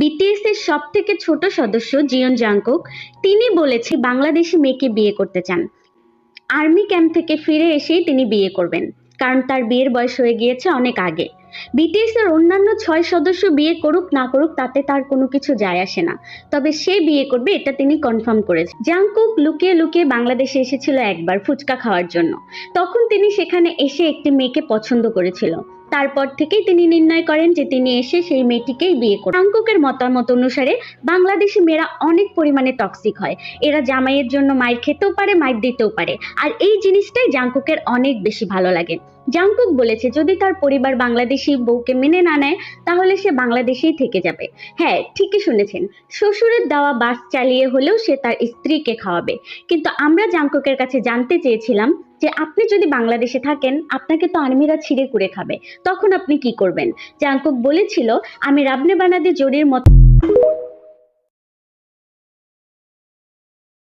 BTS এর সব থেকে ছোট সদস্য জিয়ন জাংকুক, তিনি বলেছে বাংলাদেশি মেয়েকে বিয়ে করতে চান। আর্মি ক্যাম্প থেকে ফিরে এসেই তিনি বিয়ে করবেন, কারণ তার বিয়ের বয়স হয়ে গিয়েছে অনেক আগে। বিটিএস এর অন্যান্য ছয় সদস্য বিয়ে করুক না করুক, তাতে তার কোনো কিছু যায় আসে না। তবে সে বিয়ে করবে, এটা তিনি কনফার্ম করেছে। জাংকুক লুকিয়ে লুকিয়ে বাংলাদেশে এসেছিল একবার ফুচকা খাওয়ার জন্য। তখন তিনি সেখানে এসে একটি মেয়েকে পছন্দ করেছিল। তারপর থেকেই তিনি নির্ণয় করেন যে তিনি এসে সেই মেয়েটিকেই বিয়ে করেন জাংকুকের মতামত অনুসারে বাংলাদেশি মেয়েরা অনেক পরিমাণে টক্সিক হয়। এরা জামাইয়ের জন্য মায়ের খেতেও পারে, মায়ের দিতেও পারে। আর এই জিনিসটাই জাংকুকের অনেক বেশি ভালো লাগে। জাংকুক বলেছে, যদি তার পরিবার বাংলাদেশি বউকে মেনে না নেয়, তাহলে সে বাংলাদেশেই থেকে যাবে। হ্যাঁ ঠিকই শুনেছেন। শ্বশুরের দেওয়া বাস চালিয়ে হলেও সে তার স্ত্রীকে খাওয়াবে। কিন্তু আমরা জাংকুকের কাছে জানতে চেয়েছিলাম যে আপনি যদি বাংলাদেশে থাকেন, আপনাকে তো আর্মিরা ছিঁড়ে কুড়ে খাবে। তখন আপনি কি করবেন? জাংকুক বলেছিল, আমি রাবনে বানাদে জরির মতো